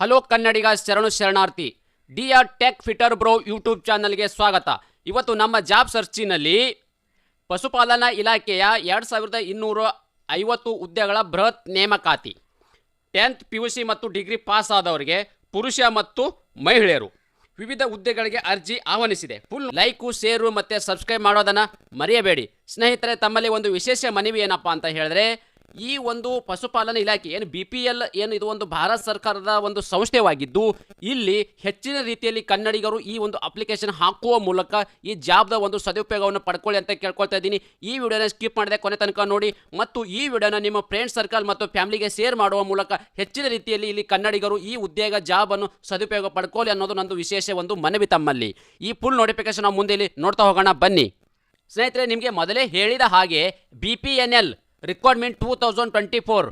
Hello Kannadiga ಶರಣು ಶರಣಾರ್ಥಿ D R tech fitter bro YouTube ಚಾನಲ್ಗೆ ಸ್ವಾಗತ. ಇವತ್ತು ನಮ್ಮ ಜಾಬ್ ಸರ್ಚಿನಲ್ಲಿ ಪಶುಪಾಲನಾ ಇಲಾಖೆಯ ಎರಡು ಸಾವಿರದ ಇನ್ನೂರ ಐವತ್ತು ಹುದ್ದೆಗಳ ಬೃಹತ್ ನೇಮಕಾತಿ, ಟೆಂತ್ ಪಿ ಯು ಸಿ ಮತ್ತು ಡಿಗ್ರಿ ಪಾಸ್ ಆದವರಿಗೆ ಪುರುಷ ಮತ್ತು ಮಹಿಳೆಯರು ವಿವಿಧ ಹುದ್ದೆಗಳಿಗೆ ಅರ್ಜಿ ಆಹ್ವಾನಿಸಿದೆ. ಫುಲ್ ಲೈಕು, ಶೇರು ಮತ್ತು ಸಬ್ಸ್ಕ್ರೈಬ್ ಮಾಡೋದನ್ನು ಮರೆಯಬೇಡಿ. ಸ್ನೇಹಿತರೆ, ತಮ್ಮಲ್ಲಿ ಒಂದು ವಿಶೇಷ ಮನವಿ ಏನಪ್ಪ ಅಂತ ಹೇಳಿದ್ರೆ ಈ ಒಂದು ಪಶುಪಾಲನಾ ಇಲಾಖೆ, ಏನು ಬಿ ಪಿ ಎಲ್ ಏನು ಇದು ಒಂದು ಭಾರತ ಸರ್ಕಾರದ ಒಂದು ಸಂಸ್ಥೆವಾಗಿದ್ದು, ಇಲ್ಲಿ ಹೆಚ್ಚಿನ ರೀತಿಯಲ್ಲಿ ಕನ್ನಡಿಗರು ಈ ಒಂದು ಅಪ್ಲಿಕೇಶನ್ ಹಾಕುವ ಮೂಲಕ ಈ ಜಾಬ್ದ ಒಂದು ಸದುಪಯೋಗವನ್ನು ಪಡ್ಕೊಳ್ಳಿ ಅಂತ ಕೇಳ್ಕೊಳ್ತಾ ಇದ್ದೀನಿ. ಈ ವಿಡಿಯೋನ ಸ್ಕಿಪ್ ಮಾಡದೆ ಕೊನೆ ತನಕ ನೋಡಿ. ಮತ್ತು ಈ ವಿಡಿಯೋನ ನಿಮ್ಮ ಫ್ರೆಂಡ್ ಸರ್ಕಲ್ ಮತ್ತು ಫ್ಯಾಮಿಲಿಗೆ ಶೇರ್ ಮಾಡುವ ಮೂಲಕ ಹೆಚ್ಚಿನ ರೀತಿಯಲ್ಲಿ ಇಲ್ಲಿ ಕನ್ನಡಿಗರು ಈ ಉದ್ಯೋಗ ಜಾಬನ್ನು ಸದುಪಯೋಗ ಪಡ್ಕೊಳ್ಳಿ ಅನ್ನೋದು ನಂದು ವಿಶೇಷ ಒಂದು ಮನವಿ ತಮ್ಮಲ್ಲಿ. ಈ ಫುಲ್ ನೋಟಿಫಿಕೇಶನ್ ಮುಂದೆ ಇಲ್ಲಿ ನೋಡ್ತಾ ಹೋಗೋಣ. ಬನ್ನಿ. ಸ್ನೇಹಿತರೆ, ನಿಮಗೆ ಮೊದಲೇ ಹೇಳಿದ ಹಾಗೆ B P N L requirement two thousand twenty four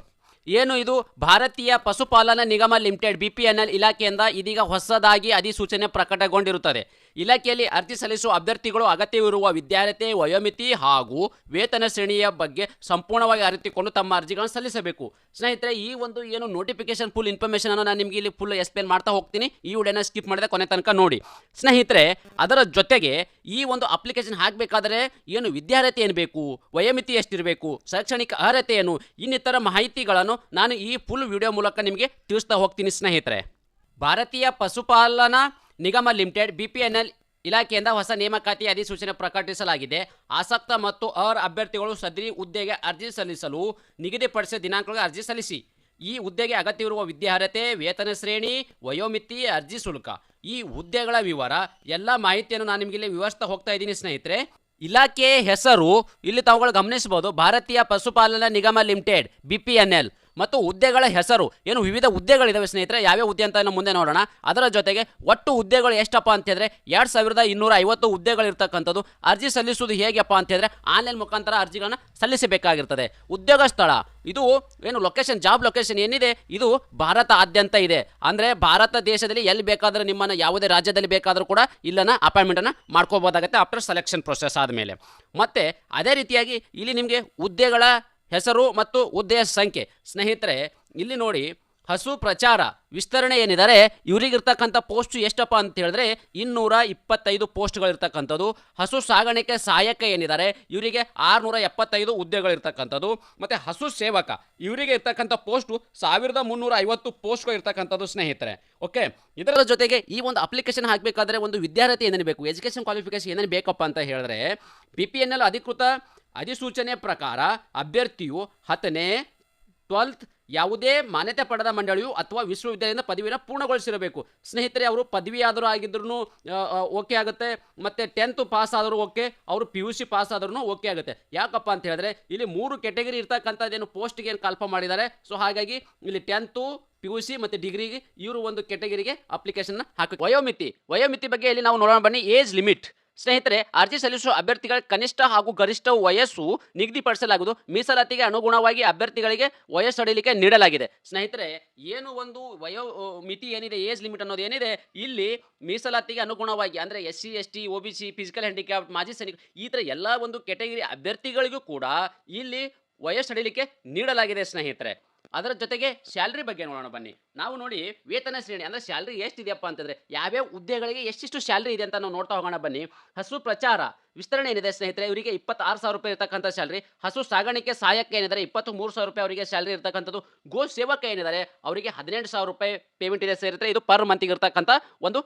ಏನು ಇದು? ಭಾರತೀಯ ಪಶುಪಾಲನಾ ನಿಗಮ limited B P N L ಇಲಾಖೆಯಿಂದ ಇದೀಗ ಹೊಸದಾಗಿ ಅಧಿಸೂಚನೆ ಪ್ರಕಟಗೊಂಡಿರುತ್ತದೆ. ಇಲಾಖೆಯಲ್ಲಿ ಅರ್ಜಿ ಸಲ್ಲಿಸುವ ಅಭ್ಯರ್ಥಿಗಳು ಅಗತ್ಯವಿರುವ ವಿದ್ಯಾರ್ಥಿ ವಯೋಮಿತಿ ಹಾಗೂ ವೇತನ ಶ್ರೇಣಿಯ ಬಗ್ಗೆ ಸಂಪೂರ್ಣವಾಗಿ ಅರಿತುಕೊಂಡು ತಮ್ಮ ಅರ್ಜಿಗಳನ್ನು ಸಲ್ಲಿಸಬೇಕು. ಸ್ನೇಹಿತರೆ, ಈ ಒಂದು ಏನು ನೋಟಿಫಿಕೇಶನ್ ಫುಲ್ ಇನ್ಫಾರ್ಮೇಷನ್ ಅನ್ನು ನಾನು ನಿಮಗೆ ಇಲ್ಲಿ ಫುಲ್ ಎಕ್ಸ್ಪ್ಲೇನ್ ಮಾಡ್ತಾ ಹೋಗ್ತೀನಿ. ಈ ವಿಡಿಯೋನ ಸ್ಕಿಪ್ ಮಾಡಿದ ಕೊನೆ ತನಕ ನೋಡಿ. ಸ್ನೇಹಿತರೆ, ಅದರ ಜೊತೆಗೆ ಈ ಒಂದು ಅಪ್ಲಿಕೇಶನ್ ಹಾಕಬೇಕಾದ್ರೆ ಏನು ವಿದ್ಯಾರ್ಹತೆ ಏನು ಬೇಕು, ವಯೋಮಿತಿ ಎಷ್ಟಿರಬೇಕು, ಶೈಕ್ಷಣಿಕ ಅರ್ಹತೆ ಏನು, ಇನ್ನಿತರ ಮಾಹಿತಿಗಳನ್ನು ನಾನು ಈ ಫುಲ್ ವಿಡಿಯೋ ಮೂಲಕ ನಿಮಗೆ ತಿಳಿಸ್ತಾ ಹೋಗ್ತೀನಿ ಸ್ನೇಹಿತರೆ. ಭಾರತೀಯ ಪಶುಪಾಲನಾ ನಿಗಮ ಲಿಮಿಟೆಡ್, ಬಿಪಿಎನ್ಎಲ್ ಇಲಾಖೆಯಿಂದ ಹೊಸ ನೇಮಕಾತಿ ಅಧಿಸೂಚನೆ ಪ್ರಕಟಿಸಲಾಗಿದೆ. ಆಸಕ್ತ ಮತ್ತು ಅರ್ಹ ಅಭ್ಯರ್ಥಿಗಳು ಸದರಿ ಹುದ್ದೆಗೆ ಅರ್ಜಿ ಸಲ್ಲಿಸಲು ನಿಗದಿಪಡಿಸಿದ ದಿನಾಂಕಗಳಿಗೆ ಅರ್ಜಿ ಸಲ್ಲಿಸಿ. ಈ ಹುದ್ದೆಗೆ ಅಗತ್ಯವಿರುವ ವಿದ್ಯಾರ್ಹತೆ, ವೇತನ ಶ್ರೇಣಿ, ವಯೋಮಿತಿ, ಅರ್ಜಿ ಶುಲ್ಕ. ಈ ಹುದ್ದೆಗಳ ವಿವರ, ಎಲ್ಲ ಮಾಹಿತಿಯನ್ನು ನಾನು ನಿಮಗೆ ಇಲ್ಲಿ ವಿವರಿಸ್ತಾ ಹೋಗ್ತಾ ಇದ್ದೀನಿ ಸ್ನೇಹಿತರೆ. ಇಲಾಖೆ ಹೆಸರು ಇಲ್ಲಿ ತಾವುಗಳು ಗಮನಿಸಬಹುದು. ಭಾರತೀಯ ಪಶುಪಾಲನಾ ನಿಗಮ ಲಿಮಿಟೆಡ್ ಬಿ ಮತ್ತು ಹುದ್ದೆಗಳ ಹೆಸರು. ಏನು ವಿವಿಧ ಹುದ್ದೆಗಳಿದ್ದಾವೆ ಸ್ನೇಹಿತರೆ? ಯಾವ್ಯಾವ ಹುದ್ದೆ ಅಂತ ಮುಂದೆ ನೋಡೋಣ. ಅದರ ಜೊತೆಗೆ ಒಟ್ಟು ಹುದ್ದೆಗಳು ಎಷ್ಟಪ್ಪ ಅಂತ ಹೇಳಿದ್ರೆ ಎರಡು ಸಾವಿರದ ಇನ್ನೂರ ಐವತ್ತು ಹುದ್ದೆಗಳು ಇರ್ತಕ್ಕಂಥದ್ದು ಅರ್ಜಿ ಸಲ್ಲಿಸುವುದು ಹೇಗಪ್ಪ ಅಂತ ಹೇಳಿದ್ರೆ ಆನ್ಲೈನ್ ಮುಖಾಂತರ ಅರ್ಜಿಗಳನ್ನು ಸಲ್ಲಿಸಬೇಕಾಗಿರ್ತದೆ. ಉದ್ಯೋಗ ಸ್ಥಳ. ಇದು ಏನು ಲೊಕೇಶನ್ ಜಾಬ್ ಲೊಕೇಶನ್ ಏನಿದೆ? ಇದು ಭಾರತ ಆದ್ಯಂತ ಇದೆ. ಅಂದರೆ ಭಾರತ ದೇಶದಲ್ಲಿ ಎಲ್ಲಿ ಬೇಕಾದರೂ ನಿಮ್ಮನ್ನು ಯಾವುದೇ ರಾಜ್ಯದಲ್ಲಿ ಬೇಕಾದರೂ ಕೂಡ ಇಲ್ಲನ ಅಪಾಯಿಂಟ್ಮೆಂಟನ್ನು ಮಾಡ್ಕೋಬೋದಾಗುತ್ತೆ ಆಫ್ಟರ್ ಸೆಲೆಕ್ಷನ್ ಪ್ರೊಸೆಸ್ ಆದಮೇಲೆ. ಮತ್ತು ಅದೇ ರೀತಿಯಾಗಿ ಇಲ್ಲಿ ನಿಮಗೆ ಹುದ್ದೆಗಳ ಹೆಸರು ಮತ್ತು ಹುದ್ದೆಯ ಸಂಖ್ಯೆ. ಸ್ನೇಹಿತರೆ, ಇಲ್ಲಿ ನೋಡಿ, ಹಸು ಪ್ರಚಾರ, ವಿಸ್ತರಣೆ ಏನಿದ್ದಾರೆ ಇವರಿಗಿರ್ತಕ್ಕಂಥ ಪೋಸ್ಟ್ ಎಷ್ಟಪ್ಪ ಅಂತ ಹೇಳಿದ್ರೆ, ಇನ್ನೂರ ಇಪ್ಪತ್ತೈದು ಪೋಸ್ಟ್ಗಳಿರ್ತಕ್ಕಂಥದ್ದು. ಹಸು ಸಾಗಾಣಿಕೆ ಸಹಾಯಕ ಏನಿದ್ದಾರೆ ಇವರಿಗೆ ಆರುನೂರ ಎಪ್ಪತ್ತೈದು ಹುದ್ದೆಗಳಿರ್ತಕ್ಕಂಥದ್ದು. ಮತ್ತು ಹಸು ಸೇವಕ, ಇವರಿಗೆ ಇರ್ತಕ್ಕಂಥ ಪೋಸ್ಟು ಸಾವಿರದ ಮುನ್ನೂರ ಐವತ್ತು ಪೋಸ್ಟ್ಗಳು ಇರ್ತಕ್ಕಂಥದ್ದು ಸ್ನೇಹಿತರೆ. ಓಕೆ? ಇದರ ಜೊತೆಗೆ ಈ ಒಂದು ಅಪ್ಲಿಕೇಶನ್ ಹಾಕಬೇಕಾದ್ರೆ ಒಂದು ವಿದ್ಯಾರ್ಥಿ ಏನೇನು ಬೇಕು? ಎಜುಕೇಷನ್ ಕ್ವಾಲಿಫಿಕೇಶನ್ ಏನೇನು ಬೇಕಪ್ಪ ಅಂತ ಹೇಳಿದ್ರೆ ಬಿ ಪಿ ಎನ್ ಎಲ್ ಅಧಿಕೃತ ಅಧಿಸೂಚನೆ ಪ್ರಕಾರ ಅಭ್ಯರ್ಥಿಯು ಹತ್ತನೇ, ಟ್ವೆಲ್ತ್ ಯಾವುದೇ ಮಾನ್ಯತೆ ಪಡೆದ ಮಂಡಳಿಯು ಅಥವಾ ವಿಶ್ವವಿದ್ಯಾಲಯದಿಂದ ಪದವಿಯನ್ನು ಪೂರ್ಣಗೊಳಿಸಿರಬೇಕು. ಸ್ನೇಹಿತರೆ, ಅವರು ಪದವಿ ಆದರೂ ಆಗಿದ್ರು ಓಕೆ ಆಗುತ್ತೆ. ಮತ್ತು ಟೆಂತ್ ಪಾಸ್ ಆದರೂ ಓಕೆ, ಅವರು ಪಿ ಯು ಸಿ ಪಾಸ್ ಆದ್ರೂ ಓಕೆ ಆಗುತ್ತೆ. ಯಾಕಪ್ಪ ಅಂತ ಹೇಳಿದ್ರೆ, ಇಲ್ಲಿ ಮೂರು ಕೆಟಗರಿ ಇರ್ತಕ್ಕಂಥದ್ದೇನು ಪೋಸ್ಟ್ಗೆ ಏನು ಕಲ್ಪ ಮಾಡಿದ್ದಾರೆ. ಸೊ, ಹಾಗಾಗಿ ಇಲ್ಲಿ ಟೆಂತು, ಪಿ ಯು ಸಿ ಮತ್ತು ಡಿಗ್ರಿಗೆ ಇವರು ಒಂದು ಕೆಟಗರಿಗೆ ಅಪ್ಲಿಕೇಶನ್ ಹಾಕಿ ವಯೋಮಿತಿ ವಯೋಮಿತಿ ಬಗ್ಗೆ ಇಲ್ಲಿ ನಾವು ನೋಡೋಣ. ಬನ್ನಿ, ಏಜ್ ಲಿಮಿಟ್. ಸ್ನೇಹಿತರೆ, ಅರ್ಜಿ ಸಲ್ಲಿಸುವ ಅಭ್ಯರ್ಥಿಗಳ ಕನಿಷ್ಠ ಹಾಗೂ ಗರಿಷ್ಠ ವಯಸ್ಸು ನಿಗದಿಪಡಿಸಲಾಗುವುದು. ಮೀಸಲಾತಿಗೆ ಅನುಗುಣವಾಗಿ ಅಭ್ಯರ್ಥಿಗಳಿಗೆ ವಯಸ್ಸು ಅಡಿಲಿಕ್ಕೆ ನೀಡಲಾಗಿದೆ. ಸ್ನೇಹಿತರೆ, ಏನು ಒಂದು ವಯೋ ಮಿತಿ ಏನಿದೆ, ಏಜ್ ಲಿಮಿಟ್ ಅನ್ನೋದು ಏನಿದೆ, ಇಲ್ಲಿ ಮೀಸಲಾತಿಗೆ ಅನುಗುಣವಾಗಿ ಅಂದರೆ S C, S T O B, C, physical handicap ಮಾಜಿ ಸೈನಿಕ ಈ ಥರ ಎಲ್ಲ ಒಂದು ಕೆಟಗರಿ ಅಭ್ಯರ್ಥಿಗಳಿಗೂ ಕೂಡ ಇಲ್ಲಿ ವಯಸ್ಸು ಅಡಿಲಿಕ್ಕೆ ನೀಡಲಾಗಿದೆ ಸ್ನೇಹಿತರೆ. ಅದರ ಜೊತೆಗೆ ಸ್ಯಾಲ್ರಿ ಬಗ್ಗೆ ನೋಡೋಣ ಬನ್ನಿ. ನಾವು ನೋಡಿ ವೇತನ ಶ್ರೇಣಿ ಅಂದರೆ ಸ್ಯಾಲ್ರಿ ಎಷ್ಟಿದೆಯಪ್ಪ ಅಂತಂದರೆ ಯಾವ್ಯಾವ ಹುದ್ದೆಗಳಿಗೆ ಎಷ್ಟಿಷ್ಟು ಸ್ಯಾಲ್ರಿ ಇದೆ ಅಂತ ನಾವು ನೋಡ್ತಾ ಹೋಗೋಣ ಬನ್ನಿ. ಹಸು ಪ್ರಚಾರ, ವಿಸ್ತರಣೆ ಏನಿದೆ ಸ್ನೇಹಿತರೆ? ಇವರಿಗೆ ಇಪ್ಪತ್ತಾರು ಸಾವಿರ ರೂಪಾಯಿ ಇರತಕ್ಕಂಥ ಸ್ಯಾಲ್ರಿ ಹಸು ಸಾಗಾಣಿಕೆ ಸಹಾಯಕ್ಕೆ ಏನಿದ್ದಾರೆ ಇಪ್ಪತ್ತು ಮೂರು ಸಾವಿರ ರೂಪಾಯಿ ಅವರಿಗೆ ಸ್ಯಾಲ್ರಿ ಇರತಕ್ಕಂಥದ್ದು, ಗೋ ಸೇವಕ ಏನಿದ್ದಾರೆ ಅವರಿಗೆ ಹದಿನೆಂಟು ಸಾವಿರ ರೂಪಾಯಿ ಪೇಮೆಂಟ್ ಇದೆ ಸೇರಿದ್ರೆ ಇದು ಪರ್ ಮಂತಿಗೆ ಇರತಕ್ಕಂಥ ಒಂದು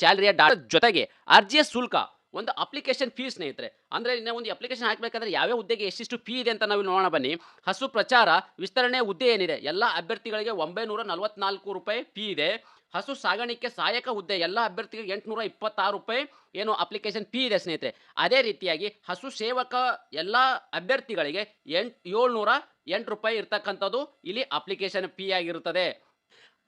ಸ್ಯಾಲ್ರಿಯ ಡಾಟ್ ಜೊತೆಗೆ ಅರ್ಜಿಯ ಶುಲ್ಕ ಒಂದು ಅಪ್ಲಿಕೇಶನ್ ಫೀ ಸ್ನೇಹಿತರೆ, ಅಂದರೆ ಇನ್ನು ಒಂದು ಅಪ್ಲಿಕೇಶನ್ ಹಾಕಬೇಕಾದ್ರೆ ಯಾವ್ಯಾವ ಹುದ್ದೆಗೆ ಎಷ್ಟಿಷ್ಟು ಫೀ ಇದೆ ಅಂತ ನಾವು ನೋಡೋಣ ಬನ್ನಿ. ಹಸು ಪ್ರಚಾರ, ವಿಸ್ತರಣೆ ಹುದ್ದೆ ಏನಿದೆ? ಎಲ್ಲ ಅಭ್ಯರ್ಥಿಗಳಿಗೆ ಒಂಬೈನೂರ ನಲವತ್ನಾಲ್ಕು ರೂಪಾಯಿ ಫೀ ಇದೆ. ಹಸು ಸಾಗಾಣಿಕೆ ಸಹಾಯಕ ಹುದ್ದೆ, ಎಲ್ಲ ಅಭ್ಯರ್ಥಿಗಳಿಗೆ ಎಂಟುನೂರ ಇಪ್ಪತ್ತಾರು ರೂಪಾಯಿ ಏನು ಅಪ್ಲಿಕೇಶನ್ ಫೀ ಇದೆ ಸ್ನೇಹಿತರೆ. ಅದೇ ರೀತಿಯಾಗಿ ಹಸು ಸೇವಕ ಎಲ್ಲ ಅಭ್ಯರ್ಥಿಗಳಿಗೆ ಎಂಟು, ಏಳ್ನೂರ ಎಂಟು ರೂಪಾಯಿ ಇರ್ತಕ್ಕಂಥದ್ದು ಇಲ್ಲಿ ಅಪ್ಲಿಕೇಶನ್ ಫೀ ಆಗಿರುತ್ತದೆ.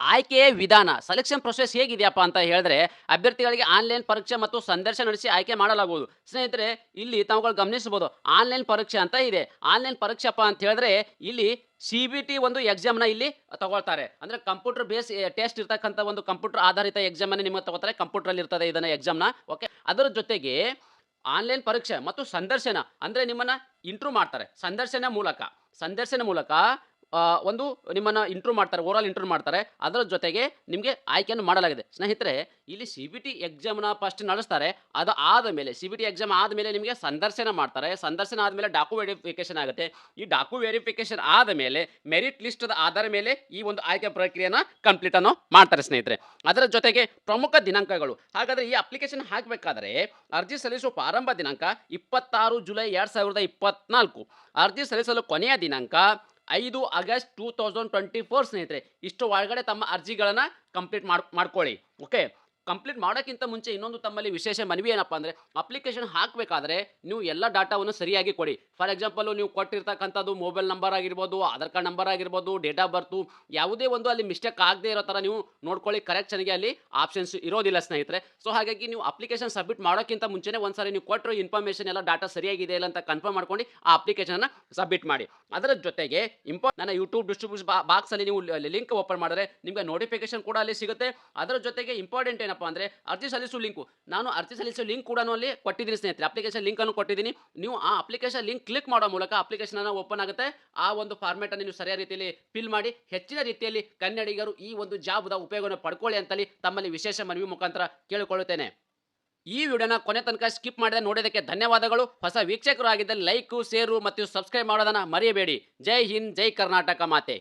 ಆಯ್ಕೆಯ ವಿಧಾನ ಸೆಲೆಕ್ಷನ್ ಪ್ರೊಸೆಸ್ ಹೇಗಿದೆಯಪ್ಪ ಅಂತ ಹೇಳಿದ್ರೆ, ಅಭ್ಯರ್ಥಿಗಳಿಗೆ ಆನ್ಲೈನ್ ಪರೀಕ್ಷೆ ಮತ್ತು ಸಂದರ್ಶನ ನಡೆಸಿ ಆಯ್ಕೆ ಮಾಡಲಾಗುವುದು. ಸ್ನೇಹಿತರೆ, ಇಲ್ಲಿ ತಾವುಗಳು ಗಮನಿಸಬಹುದು ಆನ್ಲೈನ್ ಪರೀಕ್ಷೆ ಅಂತ ಇದೆ. ಆನ್ಲೈನ್ ಪರೀಕ್ಷೆಪ್ಪ ಅಂತ ಹೇಳಿದ್ರೆ, ಇಲ್ಲಿ ಸಿ ಬಿ ಟಿ ಒಂದು ಎಕ್ಸಾಮ್ನ ಇಲ್ಲಿ ತಗೊಳ್ತಾರೆ. ಅಂದರೆ ಕಂಪ್ಯೂಟರ್ ಬೇಸ್ ಟೆಸ್ಟ್ ಇರ್ತಕ್ಕಂಥ ಒಂದು ಕಂಪ್ಯೂಟರ್ ಆಧಾರಿತ ಎಕ್ಸಾಮನ್ನು ನಿಮಗೆ ತಗೋತಾರೆ ಕಂಪ್ಯೂಟ್ರಲ್ಲಿ ಇರ್ತದೆ ಇದನ್ನು ಎಕ್ಸಾಮ್ನ ಓಕೆ ಅದರ ಜೊತೆಗೆ ಆನ್ಲೈನ್ ಪರೀಕ್ಷೆ ಮತ್ತು ಸಂದರ್ಶನ ಅಂದರೆ ನಿಮ್ಮನ್ನು ಇಂಟ್ರೂ ಮಾಡ್ತಾರೆ. ಸಂದರ್ಶನ ಮೂಲಕ ಸಂದರ್ಶನ ಮೂಲಕ ಒಂದು ನಿಮ್ಮನ್ನು ಇಂಟ್ರೂ ಮಾಡ್ತಾರೆ ಓವರಾಲ್ ಇಂಟ್ರೂ ಮಾಡ್ತಾರೆ. ಅದರ ಜೊತೆಗೆ ನಿಮಗೆ ಆಯ್ಕೆಯನ್ನು ಮಾಡಲಾಗಿದೆ. ಸ್ನೇಹಿತರೆ, ಇಲ್ಲಿ ಸಿ ಬಿ ಟಿ ಎಕ್ಸಾಮ್ನ ಫಸ್ಟ್ ನಡೆಸ್ತಾರೆ. ಅದು ಆದಮೇಲೆ ಸಿ ಬಿ ಟಿ ಎಕ್ಸಾಮ್ ಆದಮೇಲೆ ನಿಮಗೆ ಸಂದರ್ಶನ ಮಾಡ್ತಾರೆ. ಸಂದರ್ಶನ ಆದಮೇಲೆ ಡಾಕು ವೆರಿಫಿಕೇಶನ್ ಆಗುತ್ತೆ. ಈ ಡಾಕು ವೆರಿಫಿಕೇಶನ್ ಆದಮೇಲೆ ಮೆರಿಟ್ ಲಿಸ್ಟದ ಆಧಾರ ಮೇಲೆ ಈ ಒಂದು ಆಯ್ಕೆ ಪ್ರಕ್ರಿಯೆನ ಕಂಪ್ಲೀಟ್ ಅನ್ನು ಮಾಡ್ತಾರೆ ಸ್ನೇಹಿತರೆ. ಅದರ ಜೊತೆಗೆ ಪ್ರಮುಖ ದಿನಾಂಕಗಳು. ಹಾಗಾದರೆ ಈ ಅಪ್ಲಿಕೇಶನ್ ಹಾಕಬೇಕಾದ್ರೆ ಅರ್ಜಿ ಸಲ್ಲಿಸುವ ಪ್ರಾರಂಭ ದಿನಾಂಕ ಇಪ್ಪತ್ತಾರು ಜುಲೈ ಎರಡು ಸಾವಿರದ ಇಪ್ಪತ್ನಾಲ್ಕು. ಅರ್ಜಿ ಸಲ್ಲಿಸಲು ಕೊನೆಯ ದಿನಾಂಕ ಐದು August two thousand twenty four ಸ್ನೇಹಿತರೆ, ಇಷ್ಟು ಒಳಗಡೆ ತಮ್ಮ ಅರ್ಜಿಗಳನ್ನು ಕಂಪ್ಲೀಟ್ ಮಾಡಿ, ಮಾಡ್ಕೊಳ್ಳಿ ಓಕೆ ಕಂಪ್ಲೀಟ್ ಮಾಡೋಕ್ಕಿಂತ ಮುಂಚೆ ಇನ್ನೊಂದು ತಮ್ಮಲ್ಲಿ ವಿಶೇಷ ಮನವಿ ಏನಪ್ಪ ಅಂದರೆ ಅಪ್ಲಿಕೇಶನ್ ಹಾಕಬೇಕಾದ್ರೆ ನೀವು ಎಲ್ಲ ಡಾಟಾವನ್ನು ಸರಿಯಾಗಿ ಕೊಡಿ. ಫಾರ್ ಎಕ್ಸಾಂಪಲ್ ನೀವು ಕೊಟ್ಟಿರ್ತಕ್ಕಂಥದ್ದು ಮೊಬೈಲ್ ನಂಬರ್ ಆಗಿರ್ಬೋದು ಆಧಾರ್ ಕಾರ್ಡ್ ನಂಬರ್ ಆಗಿರ್ಬೋದು ಡೇಟ್ ಆಫ್ ಬರ್ತು ಯಾವುದೇ ಒಂದು ಅಲ್ಲಿ ಮಿಸ್ಟೇಕ್ ಆಗದೆ ಇರೋ ಥರ ನೀವು ನೋಡ್ಕೊಳ್ಳಿ. ಕರೆಕ್ಷನ್ಗೆ ಅಲ್ಲಿ ಆಪ್ಷನ್ಸ್ ಇರೋದಿಲ್ಲ ಸ್ನೇಹಿತರೆ. ಸೊ ಹಾಗಾಗಿ ನೀವು ಅಪ್ಲಿಕೇಶನ್ ಸಬ್ಮಿಟ್ ಮಾಡೋಕ್ಕಿಂತ ಮುಂಚೆನೇ ಒಂದ್ಸರಿ ನೀವು ಕೊಟ್ಟರು ಇನ್ಫಾರ್ಮೇಷನ್ ಎಲ್ಲ ಡಾಟಾ ಸರಿಯಾಗಿದೆ ಇಲ್ಲ ಅಂತ ಕನ್ಫರ್ಮ್ ಮಾಡ್ಕೊಂಡು ಆ ಅಪ್ಲಿಕೇಶನ್ನ ಸಬ್ಮಿಟ್ ಮಾಡಿ. ಅದರ ಜೊತೆಗೆ ಇಂಪಾ ನನ್ನ ಯೂಟ್ಯೂಬ್ ಡಿಸ್ಟ್ರಿಬ್ಯೂಷನ್ ಬಾಕ್ಸಲ್ಲಿ ನೀವು ಲಿಂಕ್ ಓಪನ್ ಮಾಡಿದ್ರೆ ನಿಮಗೆ ನೋಟಿಫಿಕೇಶನ್ ಕೂಡ ಅಲ್ಲಿ ಸಿಗುತ್ತೆ. ಅದರ ಜೊತೆಗೆ ಇಂಪಾರ್ಟೆಂಟ್ ಏನಪ್ಪ ಅಂದರೆ ಅರ್ಜಿ ಸಲ್ಲಿಸುವ ಲಿಂಕು ನಾನು ಅರ್ಜಿ ಸಲ್ಲಿಸೋ ಲಿಂಕ್ ಕೂಡ ಅಲ್ಲಿ ಕೊಟ್ಟಿದ್ದೀನಿ ಸ್ನೇಹಿತರೆ. ಅಪ್ಲಿಕೇಶನ್ ಲಿಂಕನ್ನು ಕೊಟ್ಟಿದ್ದೀನಿ. ನೀವು ಆ ಅಪ್ಲಿಕೇಶನ್ ಲಿಂಕ್ ಕ್ಲಿಕ್ ಮಾಡೋ ಮೂಲಕ ಅಪ್ಲಿಕೇಶನ್ ಅನ್ನು ಓಪನ್ ಆಗುತ್ತೆ. ಆ ಒಂದು ಫಾರ್ಮ್ಯಾಟ್ ಅನ್ನು ನೀವು ಸರಿಯಾದ ರೀತಿಯಲ್ಲಿ ಫಿಲ್ ಮಾಡಿ, ಹೆಚ್ಚಿನ ರೀತಿಯಲ್ಲಿ ಕನ್ನಡಿಗರು ಈ ಒಂದು ಜಾಬ್ದ ಉಪಯೋಗವನ್ನು ಪಡ್ಕೊಳ್ಳಿ ಅಂತಲ್ಲಿ ತಮ್ಮಲ್ಲಿ ವಿಶೇಷ ಮನವಿ ಮುಖಾಂತರ ಕೇಳಿಕೊಳ್ಳುತ್ತೇನೆ ಈ ವಿಡಿಯೋನ ಕೊನೆ ತನಕ ಸ್ಕಿಪ್ ಮಾಡಿದ ನೋಡೋದಕ್ಕೆ ಧನ್ಯವಾದಗಳು. ಹೊಸ ವೀಕ್ಷಕರು ಆಗಿದ್ದಲ್ಲಿ ಲೈಕು ಶೇರು ಮತ್ತು ಸಬ್ಸ್ಕ್ರೈಬ್ ಮಾಡೋದನ್ನ ಮರೆಯಬೇಡಿ. ಜೈ ಹಿಂದ್, ಜೈ ಕರ್ನಾಟಕ ಮಾತೆ.